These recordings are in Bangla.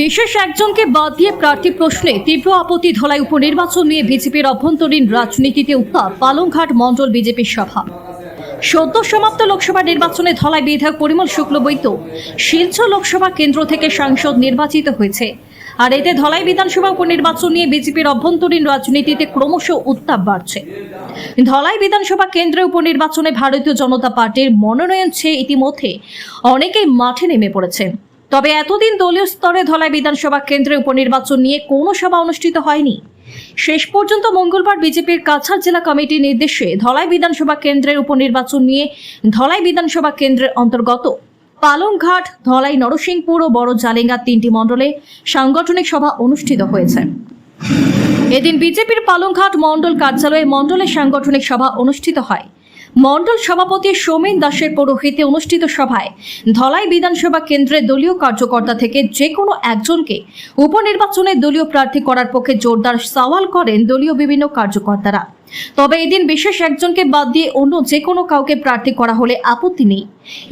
বিশেষ একজনকে বাদ দিয়ে প্রার্থী প্রশ্নে তীব্র আপত্তি ধলাই উপনির্বাচন নিয়ে বিজেপির অভ্যন্তরীণ রাজনীতিতে উত্তাপ, পালংঘাট মণ্ডল বিজেপির সভা। সদ্য সমাপ্ত লোকসভা নির্বাচনে ধলাই বিধায়ক পরিমল শুক্লবৈদ্য শিলচর লোকসভা কেন্দ্র থেকে সাংসদ নির্বাচিত হয়েছে। আর এতে ধলাই বিধানসভা উপনির্বাচন নিয়ে বিজেপির অভ্যন্তরীণ রাজনীতিতে ক্রমশ উত্তাপ বাড়ছে। ধলাই বিধানসভা কেন্দ্রে উপনির্বাচনে ভারতীয় জনতা পার্টির মনোনয়ন চেয়ে ইতিমধ্যে অনেকেই মাঠে নেমে পড়েছেন তবে এতদিন দলীয় স্তরে ধলাই বিধানসভা কেন্দ্রে উপনির্বাচন নিয়ে কোনো সভা অনুষ্ঠিত হয়নি। শেষ পর্যন্ত মঙ্গলবার বিজেপির কাছাড় জেলা কমিটির নির্দেশে ধলাই বিধানসভা কেন্দ্রের উপনির্বাচন নিয়ে ধলাই বিধানসভা কেন্দ্রের অন্তর্গত পালংঘাট, ধলাই নরসিংপুর ও বড় জালেঙ্গা তিনটি মণ্ডলে সাংগঠনিক সভা অনুষ্ঠিত হয়েছে। এদিন বিজেপির পালংঘাট মণ্ডল কার্যালয়ে মণ্ডলের সাংগঠনিক সভা অনুষ্ঠিত হয়। মণ্ডল সভাপতি সৌমেন দাসের পৌরোহিতে অনুষ্ঠিত সভায় ধলাই বিধানসভা কেন্দ্রের দলীয় কার্যকর্তা থেকে যে কোনো একজনকে উপনির্বাচনে দলীয় প্রার্থী করার পক্ষে জোরদার সওয়াল করেন দলীয় বিভিন্ন কার্যকর্তারা। তবে এদিন বিশেষ একজনকে বাদ দিয়ে অন্য যে কোনো কাউকে প্রার্থী করা হলে আপত্তি নেই।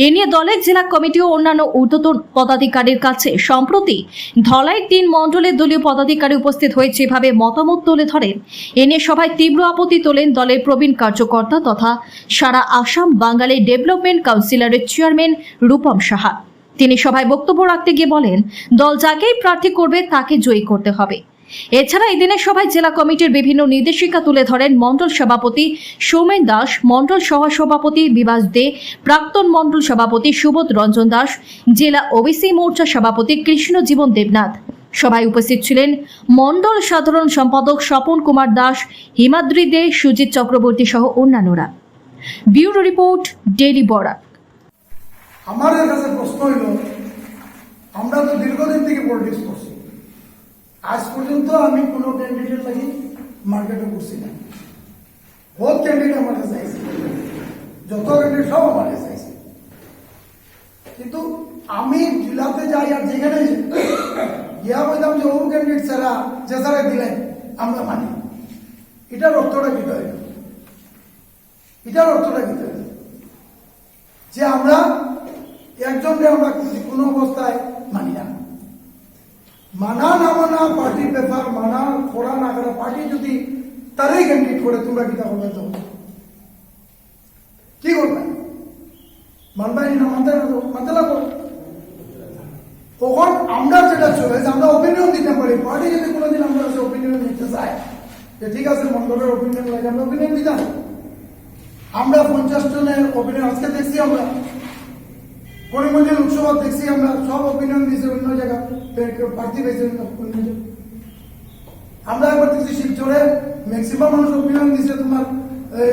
এ নিয়ে দলের জেলা কমিটি ও অন্যান্য ঊর্ধ্বতন পদাধিকারীর কাছে সম্প্রতি ধলাই তিন মণ্ডলের দলীয় পদাধিকারী উপস্থিত হয়ে যেভাবে মতামত তুলে ধরেন, এ নিয়ে সভায় তীব্র আপত্তি তোলেন দলের প্রবীণ কার্যকর্তা তথা সারা আসাম বাঙালি ডেভেলপমেন্ট কাউন্সিলরের চেয়ারম্যান রূপম সাহা। তিনি সভায় বক্তব্য রাখতে গিয়ে বলেন, দল যাকেই প্রার্থী করবে তাকে জয়ী করতে হবে। এছাড়া এই দিনের সভায় জেলা কমিটির বিভিন্ন নির্দেশিকা তুলে ধরেন মণ্ডল সভাপতি সৌমেন দাস, মণ্ডল সহ সভাপতি বিবাস দে, প্রাক্তন মণ্ডল সভাপতি সুবোধ রঞ্জন দাস, জেলা ওবিসি মোর্চা সভাপতি কৃষ্ণ জীবন দেবনাথ। সভায় উপস্থিত ছিলেন মণ্ডল সাধারণ সম্পাদক স্বপন কুমার দাস, হিমাদ্রি দে, সুজিত চক্রবর্তী সহ অন্যান্যরা। Bureau report, daily Barak. আমাদের কাছে প্রশ্ন হইল, আমরা তো দীর্ঘদিন থেকে পলিটিক্স করছি। আজ পর্যন্ত আমি কোনো ক্যান্ডিডেট লাগি মার্কেটে করছি না বহুত ক্যান্ডিডেট আমার কাছে আইছে। যত ক্যান্ডিডেট সব আমার কাছে আইছে। কিন্তু আমি জেলাতে যাই আর যেখানে যাই, গিয়া বললাম যে ও ক্যান্ডিডেট ছাড়া যে ছাড়া দিলেন আমরা মানি। এটার অর্থটা কি হয়? এটার অর্থটা কি যে আমরা একজনকে আমরা কোনো অবস্থায় মানা না মানা পার্টির ব্যাপার মানা, করা না করা, পার্টি যদি তারাই ক্যান্ডিডেট করে, তোমরা কিতা করবে তো কি করবে? মানবাই না মানতে মানতে লাগবো তখন আমরা যেটা চলে, যে আমরা ওপিনিয়ন দিতে পারি, পার্টি যদি কোনোদিন আমরা কাছে ওপিনিয়ন নিতে চাই, যে ঠিক আছে মন্ডলের ওপিনিয়ন লাগে, আমরা ওপিনিয়ন দিতাম। আমরা পঞ্চাশ জনের ওপিনিয়ন আজকে দেখছি আমরা। করিমগঞ্জে লোকসভা দেখছি আমরা, সব ওপিনিয়ন দিয়েছি অন্য জায়গা প্রার্থী পেয়েছে অন্য জায়গা। আমরা একবার দেখছি শিবচরে ম্যাক্সিমাম মানুষ ওপিনিয়ন দিয়েছে তোমার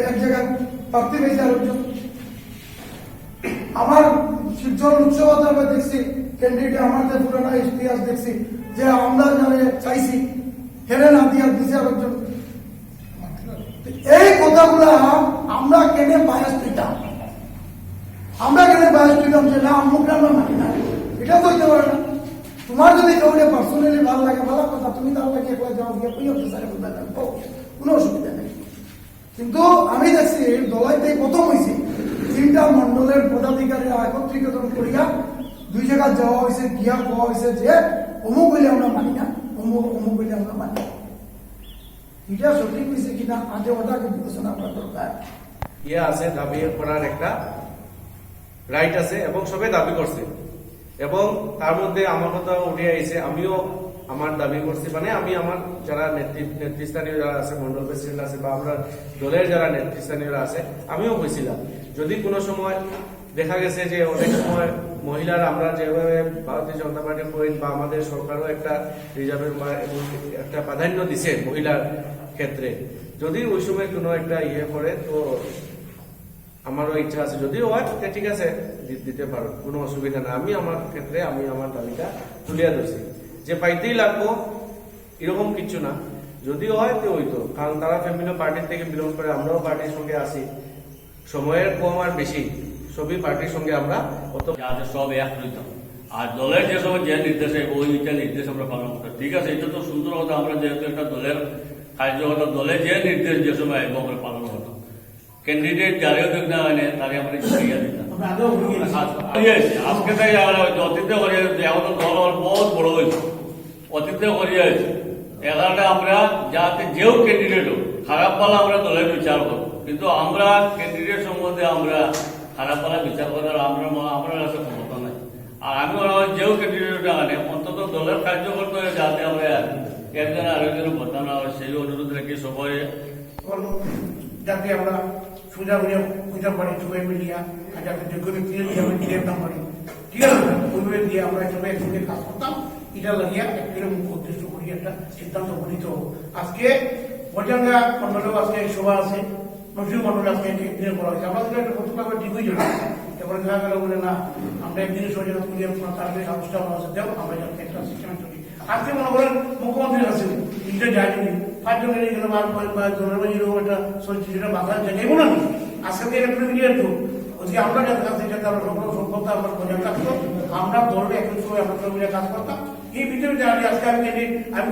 এক জায়গায় প্রার্থী পেয়েছে আরেকজন। আমার শিবচর লোকসভাতে আমরা দেখছি ক্যান্ডিডেট আমাদের পুরানো ইতিহাস দেখছি, যে আমরা জানে চাইছি, হেরে না দিয়া দিছে আরেকজন। এই কথাগুলা আমরা কেনে বায়াস দিতাম কেন যে না অমুকটা আমরা মানি না এটা তো পারে না। তোমার যদি কাউকে পার্সোনালি ভালো লাগে, ভালো কথা, তুমি তার লাগে একলা যাও গিয়ে কই হতে বলবে না কোনো অসুবিধা নেই। কিন্তু আমি দেখছি, দলাইতে প্রথম হয়েছে তিনটা মন্ডলের পদাধিকারীরা একত্রীকরণ করিয়া দুই জায়গায় যাওয়া হয়েছে গিয়া কোয়া হয়েছে যে অমুক বলে আমরা মানি না, অমুক অমুক বলে আমরা মানি না। এটা সঠিক হয়েছে কিনা, আগে ওটাকে বিবেচনা করা দরকার। ইয়ে আছে দাবি করার একটা রাইট আছে এবং সবে দাবি করছে। এবং তার মধ্যে আমার কথা উঠে আইছে, আমিও আমার দাবি করছি। মানে আমি আমার যারা নেতৃ- নেতৃস্থানীয় যারা আছে, মন্ডল প্রেসিডেন্ট আছে বা আমরা দলের যারা নেতৃস্থানীয়রা আছে, আমিও হয়েছিলাম যদি কোনো সময় দেখা গেছে যে অনেক সময় মহিলার আমরা যেভাবে ভারতীয় জনতা পার্টির পয়েন্ট বা আমাদের সরকারও একটা রিজার্ভের একটা প্রাধান্য দিছে মহিলার ক্ষেত্রে, যদি ওই সময় কোনো একটা ইয়ে করে, তো আমারও ইচ্ছা আছে, যদিও হয়, ঠিক আছে দিতে পারো, কোনো অসুবিধা না আমি আমার ক্ষেত্রে, আমি আমার দাবিটা তুলিয়া ধরছি। যে পাইতেই লাগবো, এরকম কিছু না। যদিও হয়, তো ওই তো। কারণ তারা ফ্যামিলি পার্টির থেকে বিলং করে, আমরাও পার্টির সঙ্গে আসি সময়ের কম আর বেশি, সবই পার্টির সঙ্গে আমরা অত সব এক হইতাম আর দলের যে সময় যে নির্দেশে ওইটা নির্দেশ আমরা পালন করতাম ঠিক আছে, এটা তো সুন্দর কথা। আমরা যেহেতু একটা দলের কার্যকর্তা, দলে যে নির্দেশ যে সময় আমরা পালন করতাম ক্যান্ডিডেট না হয় তারে আমরা ইয়ে দিতাম Yes, আজকে তাই আমরা অতীতে করে এখন তো দল আমার বহুত বড় হয়েছে। শুরুতে করিয়াছি এগারোটা আমরা যাতে যেও ক্যান্ডিডেট হোক খারাপ পালা আমরা দলের বিচার করব। কিন্তু আমরা ক্যান্ডিডেট সম্বন্ধে আমরা খারাপ পালা বিচার করার আমরা আমার কাছে ক্ষমতা নাই। আর আমি যেও ক্যান্ডিডেট আনে অন্তত দলের কার্যকর্তা যাতে আমরা একজন আরেকজনের বদনাম না হয় সেই অনুরোধ রেখে সবাই যাতে আমরা সোজা বুঝে বুঝতে পারি সবাই মিলিয়া আর যাতে যোগ্য ব্যক্তি আমি ক্লিয়ার না পারি ঠিক আছে? ওইভাবে দিয়ে আমরা সবাই একসঙ্গে কাজ করতাম। এটা লাগিয়া একদিনের মুখ্য উদ্দেশ্য করি, একটা সিদ্ধান্ত হব আজকে বজাঙ্গা মন্ডলেও আজকে সভা আছে, নজরুল মন্ডল আজকে একদিনে করা হয়েছে। আমাদের একটা প্রতিভাবে ঠিকই জন্য এরপরে দেখা গেল বলে, না, আমরা একদিনে সচেতন করি তারপরে আমার কাছে দেও আমরা যাতে একটা সিস্টেমে চলি। আজকে মনে করেন মুখ্যমন্ত্রীর কাছে তিনটে যায়নি পাঁচজনের এখানে বার বা জনের মাঝে এরকম একটা চলছে সেটা বাধা জায়গায় না আজকে তো একটা মিডিয়ার ওদিকে আমরা যাতে কাছে যাতে আমরা সকল সম্পর্ক আমরা বজায় থাকতো আমরা দলটা একই সময় আমরা সবাই কাজ করতাম এই ভিতরে আজকে আমি আমি